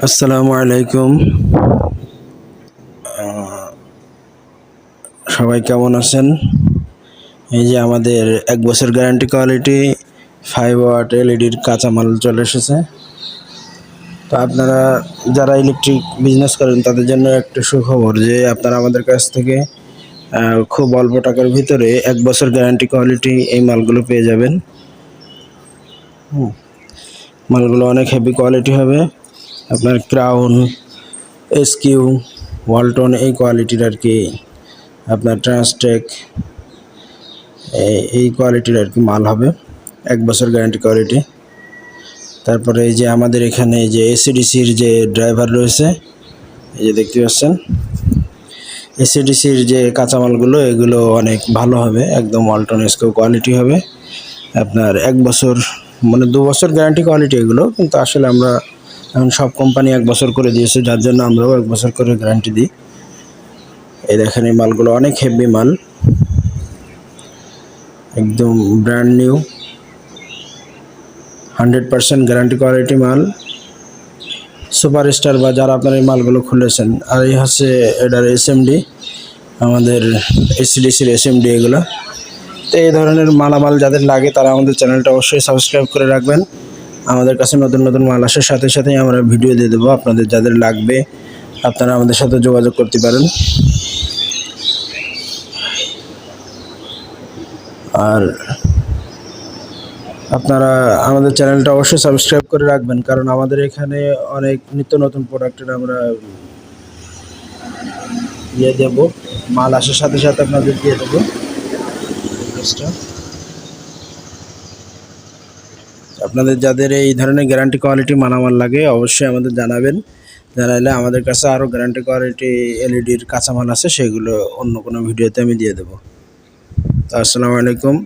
আসসালামু আলাইকুম। সবাই কেমন আছেন? এই যে আমাদের এক বছর গ্যারান্টি কোয়ালিটি ফাইভ ওয়াট এলইডির কাঁচামাল চলে এসেছে। তো আপনারা যারা ইলেকট্রিক বিজনেস করেন, তাদের জন্য একটা সুখবর যে আপনারা আমাদের কাছ থেকে খুব অল্প টাকার ভিতরে এক বছর গ্যারান্টি কোয়ালিটি এই মালগুলো পেয়ে যাবেন। মালগুলো অনেক হেভি কোয়ালিটি হবে। আপনার ক্রাউন এসকিউ ওয়ালটন এই কোয়ালিটির আর কি আপনার ট্রান্সটেক এই কোয়ালিটির আর কি মাল হবে। এক বছর গ্যারান্টি কোয়ালিটি তারপরে এই যে আমাদের এখানে যে এসিডিসির যে ড্রাইভার রয়েছে, এই যে দেখতে পাচ্ছেন? এসিডিসির যে কাঁচামালগুলো, এগুলো অনেক ভালো হবে, একদম ওয়ালটন এসকিউ কোয়ালিটি হবে। আপনার এক বছর মানে দু বছর গ্যারান্টি কোয়ালিটি এগুলো, কিন্তু আসলে আমরা এখন সব কোম্পানি এক বছর করে দিয়েছে, যার জন্য আমরাও এক বছর করে গ্যারান্টি দিই। এই দেখেন এই মালগুলো অনেক হেভি মাল। একদম brand new hundred percent guarantee quality মাল। সুপার স্টার বা যারা আপনার এই মালগুলো খুলেছেন, আর এই হচ্ছে এটার এসএমডি আমাদের এসিডিসির এসএমডি এগুলো। তো এই ধরনের মালামাল যাদের লাগে তারা আমাদের চ্যানেলটা অবশ্যই সাবস্ক্রাইব করে রাখবেন। আমাদের কাছে নতুন নতুন মাল আসার সাথে সাথেই আমরা ভিডিও দিয়ে দেবো। আপনাদের যাদের লাগবে, আপনারা আমাদের সাথে যোগাযোগ করতে পারেন। আর আপনারা আমাদের চ্যানেলটা অবশ্যই সাবস্ক্রাইব করে রাখবেন, কারণ আমাদের এখানে অনেক নিত্য নতুন প্রোডাক্টের আমরা ইয়ে দেব। মাল আসার সাথে সাথে আপনাদের দিয়ে দেবো। আপনাদের যাদের এই ধরনের গ্যারান্টি কোয়ালিটি মানামাল লাগে, অবশ্যই আমাদের জানাবেন। জানাইলে আমাদের কাছে আরও গ্যারান্টি কোয়ালিটি এলইডির কাঁচামাল আছে, সেগুলো অন্য কোনো ভিডিওতে আমি দিয়ে দেবো। তো আসসালামু আলাইকুম।